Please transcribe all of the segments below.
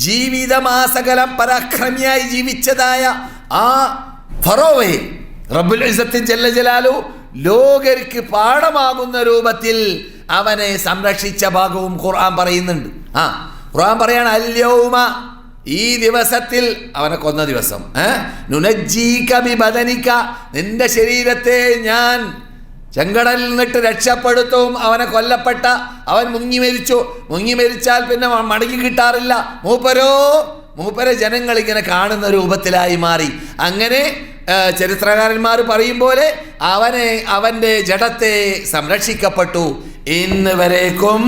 ജീവിതമാസകലം പരാക്രമിയായി ജീവിച്ചതായ ആ ഫറോവയെ റബ്ബുൽ ഇസത്തിൻ ജല്ല ജലാലു ലോകർക്ക് പാഠമാകുന്ന രൂപത്തിൽ അവനെ സംരക്ഷിച്ച ഭാഗവും ഖുർആൻ പറയുന്നുണ്ട് ആ ഖുർആൻ പറയാണ് അല്യൗമ ഈ ദിവസത്തിൽ അവനെ കൊന്ന ദിവസം ഏ? നുനജ്ജീക ബദനിക്ക നിന്റെ ശരീരത്തെ ഞാൻ ചെങ്കടലിൽ നിന്നിട്ട് രക്ഷപ്പെടുത്തും. അവനെ കൊല്ലപ്പെട്ട അവൻ മുങ്ങി മരിച്ചു. മുങ്ങി മരിച്ചാൽ പിന്നെ മടങ്ങി കിട്ടാറില്ല. മൂപ്പരോ? മൂപ്പരെ ജനങ്ങൾ ഇങ്ങനെ കാണുന്ന രൂപത്തിലായി മാറി. അങ്ങനെ ചരിത്രകാരന്മാർ പറയും പോലെ അവനെ അവന്റെ ജഡത്തെ സംരക്ഷിക്കപ്പെട്ടു. ഇന്ന് വരേക്കും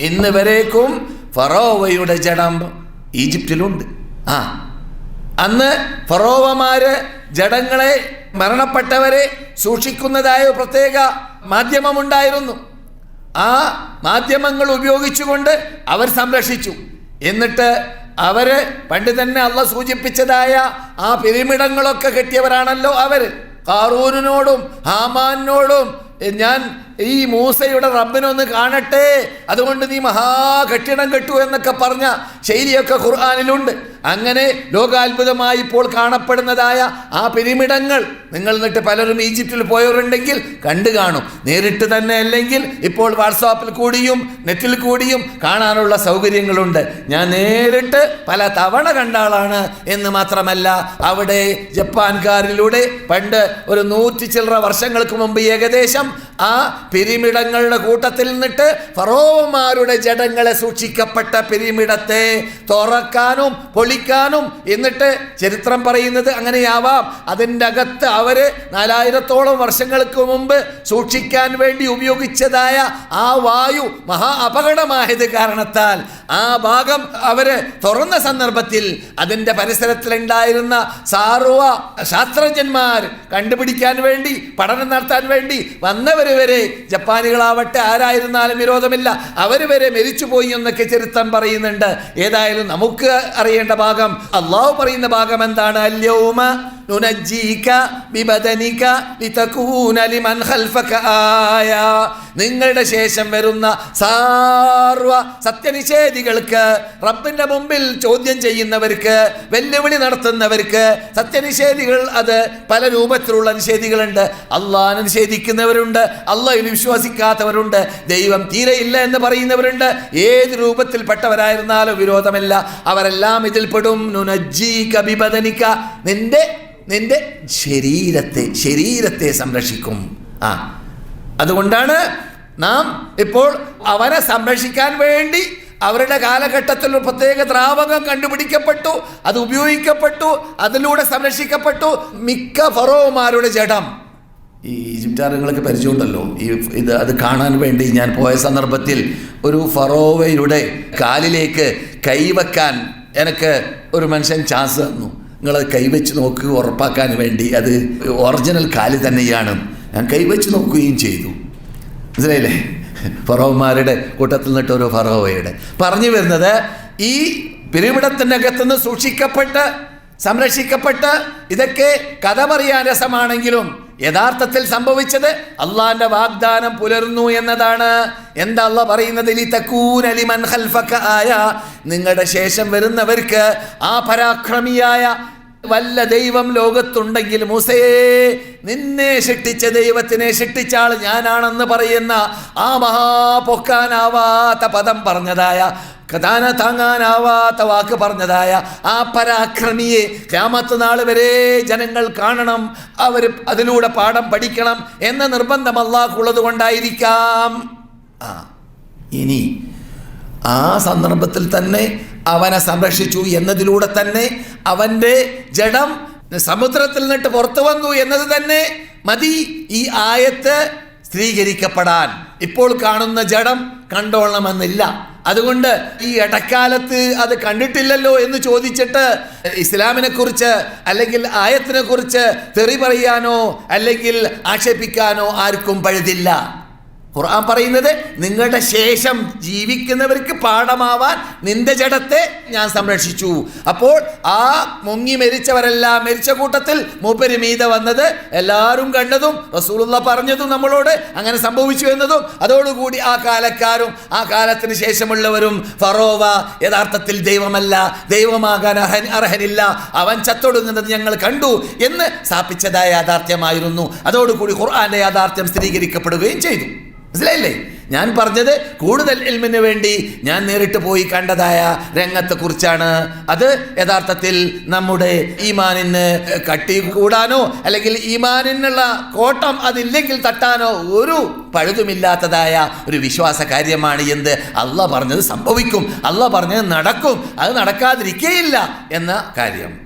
ഇന്ന് വരേക്കും ഫറോവയുടെ ജഡം ഈജിപ്തിലുണ്ട്. ആ അന്ന് ഫറോവമാര് ജഡങ്ങളെ മരണപ്പെട്ടവരെ സൂക്ഷിക്കുന്നതായ പ്രത്യേക മാധ്യമമുണ്ടായിരുന്നു. ആ മാധ്യമങ്ങൾ ഉപയോഗിച്ചുകൊണ്ട് അവർ സംരക്ഷിച്ചു. എന്നിട്ട് അവർ പണ്ട് തന്നെ അള്ള സൂചിപ്പിച്ചതായ ആ പിരിമിടങ്ങളൊക്കെ കെട്ടിയവരാണല്ലോ അവർ കാറൂരിനോടും ഹാമാനോടും ഞാൻ ഈ മൂസയുടെ റബ്ബിനൊന്ന് കാണട്ടെ അതുകൊണ്ട് നീ മഹാകെട്ടിടം കെട്ടു എന്നൊക്കെ പറഞ്ഞ ശൈലിയൊക്കെ ഖുർആാനിലുണ്ട്. അങ്ങനെ ലോകാത്ഭുതമായി ഇപ്പോൾ കാണപ്പെടുന്നതായ ആ പിരിമിടങ്ങൾ നിങ്ങൾ എന്നിട്ട് പലരും ഈജിപ്തിൽ പോയവരുണ്ടെങ്കിൽ കണ്ടു കാണും. നേരിട്ട് തന്നെ അല്ലെങ്കിൽ ഇപ്പോൾ വാട്സാപ്പിൽ കൂടിയും നെറ്റിൽ കൂടിയും കാണാനുള്ള സൗകര്യങ്ങളുണ്ട്. ഞാൻ നേരിട്ട് പല തവണ കണ്ട ആളാണ് എന്ന് മാത്രമല്ല അവിടെ ജപ്പാൻകാരിലൂടെ പണ്ട് ഒരു നൂറ്റി ചില്ലറ വർഷങ്ങൾക്ക് മുമ്പ് ഏകദേശം ആ പിരിമിടങ്ങളുടെ കൂട്ടത്തിൽ നിന്നിട്ട് ഫറോവന്മാരുടെ ജഡങ്ങളെ സൂക്ഷിക്കപ്പെട്ട പിരിമിടത്തെ തുറക്കാനും പൊളിക്കാനും എന്നിട്ട് ചരിത്രം പറയുന്നത് അങ്ങനെയാവാം. അതിന്റെ അകത്ത് അവർ നാലായിരത്തോളം വർഷങ്ങൾക്ക് മുമ്പ് സൂക്ഷിക്കാൻ വേണ്ടി ഉപയോഗിച്ചതായ ആ വായു മഹാ അപകടമായത് കാരണത്താൽ ആ ഭാഗം അവർ തുറന്ന സന്ദർഭത്തിൽ അതിന്റെ പരിസരത്തിലുണ്ടായിരുന്ന സാർവ ശാസ്ത്രജ്ഞന്മാർ കണ്ടുപിടിക്കാൻ വേണ്ടി പഠനം നടത്താൻ വേണ്ടി വന്നവർ വരെ ജപ്പാനികളാവട്ടെ ആരായിരുന്നാലും വിരോധമില്ല. അവർ വരെ മരിച്ചുപോയി എന്നൊക്കെ ചരിത്രം പറയുന്നുണ്ട്. ഏതായാലും നമുക്ക് അറിയേണ്ട ഭാഗം അള്ളാഹു പറയുന്ന ഭാഗം എന്താണ്? അല്യൗമ നുനജ്ജീക ബിബദനിക ലിതകൂന ലിമൻ ഖൽഫക ആയ. നിങ്ങളുടെ ശേഷം വരുന്ന സാർവ സത്യനിഷേധികൾക്ക് റബ്ബിന്റെ മുമ്പിൽ ചോദ്യം ചെയ്യുന്നവർക്ക് വെല്ലുവിളി നടത്തുന്നവർക്ക് സത്യനിഷേധികൾ അത് പല രൂപത്തിലുള്ള നിഷേധികളുണ്ട്. അള്ളാഹ് നിഷേധിക്കുന്നവരുണ്ട് അള്ളാഹിൽ വിശ്വസിക്കാത്തവരുണ്ട് ദൈവം തീരെയില്ല എന്ന് പറയുന്നവരുണ്ട്. ഏത് രൂപത്തിൽപ്പെട്ടവരായിരുന്നാലും വിരോധമല്ല. അവരെല്ലാം ഇതിൽപ്പെടും. നുനജ്ജീ കബിബദനിക്ക നിന്റെ നിന്റെ ശരീരത്തെ ശരീരത്തെ സംരക്ഷിക്കും. ആ. അതുകൊണ്ടാണ് നാം ഇപ്പോൾ അവനെ സംരക്ഷിക്കാൻ വേണ്ടി അവരുടെ കാലഘട്ടത്തിൽ ഒരു പ്രത്യേക ദ്രാവകം കണ്ടുപിടിക്കപ്പെട്ടു അത് ഉപയോഗിക്കപ്പെട്ടു അതിലൂടെ സംരക്ഷിക്കപ്പെട്ടു മിക്ക ഫറോമാരുടെ ജഡം. ഈ ഈജിപ്തുകാരങ്ങൾക്ക് പരിചയമുണ്ടല്ലോ. ഈ ഇത് അത് കാണാൻ വേണ്ടി ഞാൻ പോയ സന്ദർഭത്തിൽ ഒരു ഫറോവയുടെ കാലിലേക്ക് കൈവക്കാൻ എനിക്ക് ഒരു മനുഷ്യൻ ചാൻസ് തന്നു. നിങ്ങളത് കൈവച്ച് നോക്കുക ഉറപ്പാക്കാൻ വേണ്ടി. അത് ഒറിജിനൽ കാൽ തന്നെയാണ്. ഞാൻ കൈവച്ച് നോക്കുകയും ചെയ്തു. മനസ്സിലായില്ലേ? ഫറോവന്മാരുടെ കൂട്ടത്തിൽ നിന്നിട്ട് ഒരു ഫറോവയുടെ. പറഞ്ഞു വരുന്നത് ഈ പിരിമിടത്തിന്റെ അകത്തുനിന്ന് സൂക്ഷിക്കപ്പെട്ട് സംരക്ഷിക്കപ്പെട്ട് ഇതൊക്കെ കഥ പറയാൻ രസമാണെങ്കിലും യഥാർത്ഥത്തിൽ സംഭവിച്ചത് അള്ളാന്റെ വാഗ്ദാനം പുലർന്നു എന്നതാണ്. എന്താ അല്ല പറയുന്നത്? നിങ്ങളുടെ ശേഷം വരുന്നവർക്ക് ആ പരാക്രമിയായ വല്ല ദൈവം ലോകത്തുണ്ടെങ്കിൽ മൂസയെ നിന്നെ ശിക്ഷിച്ച ദൈവത്തിനെ ശിക്ഷിച്ചാൾ ഞാനാണെന്ന് പറയുന്ന ആ മഹാപൊക്കാനാവാത്ത പദം പറഞ്ഞതായ കഥാന താങ്ങാനാവാത്ത വാക്ക് പറഞ്ഞതായ ആ പരാക്രമിയെ ക്യാമത്ത് നാൾ വരെ ജനങ്ങൾ കാണണം അവർ അതിലൂടെ പാഠം പഠിക്കണം എന്ന നിർബന്ധം അള്ളാഹുള്ളത് കൊണ്ടായിരിക്കാം. ആ ഇനി ആ സന്ദർഭത്തിൽ തന്നെ അവനെ സംരക്ഷിച്ചു എന്നതിലൂടെ തന്നെ അവന്റെ ജഡം സമുദ്രത്തിൽ നിന്നിട്ട് പുറത്തു വന്നു എന്നത് തന്നെ മതി ഈ ആയത്ത് സ്ത്രീകരിക്കപ്പെടാൻ ഇപ്പോൾ കാണുന്ന ജഡം കണ്ടോളണമെന്നില്ല. അതുകൊണ്ട് ഈ ഇടക്കാലത്ത് അത് കണ്ടിട്ടില്ലല്ലോ എന്ന് ചോദിച്ചിട്ട് ഇസ്ലാമിനെ കുറിച്ച് അല്ലെങ്കിൽ ആയത്തിനെ കുറിച്ച് തെറി പറയാനോ അല്ലെങ്കിൽ ആക്ഷേപിക്കാനോ ആർക്കും പഴുതില്ല. ഖുർആൻ പറയുന്നത് നിങ്ങളുടെ ശേഷം ജീവിക്കുന്നവർക്ക് പാഠമാവാൻ നിന്റെ ജഡത്തെ ഞാൻ സംരക്ഷിച്ചു. അപ്പോൾ ആ മുങ്ങി മരിച്ചവരെല്ലാം മരിച്ച കൂട്ടത്തിൽ മൂപ്പര് മീത വന്നത് എല്ലാവരും കണ്ടതും റസൂലുള്ള പറഞ്ഞതും നമ്മളോട് അങ്ങനെ സംഭവിച്ചു എന്നതും അതോടുകൂടി ആ കാലക്കാരും ആ കാലത്തിന് ശേഷമുള്ളവരും ഫറോവ യഥാർത്ഥത്തിൽ ദൈവമല്ല ദൈവമാകാൻ അർഹൻ അർഹനില്ല അവൻ ചത്തൊടുങ്ങുന്നത് ഞങ്ങൾ കണ്ടു എന്ന് സ്ഥാപിച്ചതായ യാഥാർത്ഥ്യമായിരുന്നു. അതോടുകൂടി ഖുർആന്റെ യാഥാർത്ഥ്യം സ്ഥിരീകരിക്കപ്പെടുകയും ചെയ്തു. മനസ്സിലായില്ലേ? ഞാൻ പറഞ്ഞത് കൂടുതൽ എൽമിന് വേണ്ടി ഞാൻ നേരിട്ട് പോയി കണ്ടതായ രംഗത്തെക്കുറിച്ചാണ്. അത് യഥാർത്ഥത്തിൽ നമ്മുടെ ഈമാനിന് കട്ടി കൂടാനോ അല്ലെങ്കിൽ ഈമാനിനുള്ള കോട്ടം അതില്ലെങ്കിൽ തട്ടാനോ ഒരു പഴുതുമില്ലാത്തതായ ഒരു വിശ്വാസ കാര്യമാണ് എന്ത്? അല്ല പറഞ്ഞത് സംഭവിക്കും. അല്ല പറഞ്ഞത് നടക്കും. അത് നടക്കാതിരിക്കേയില്ല എന്ന കാര്യം.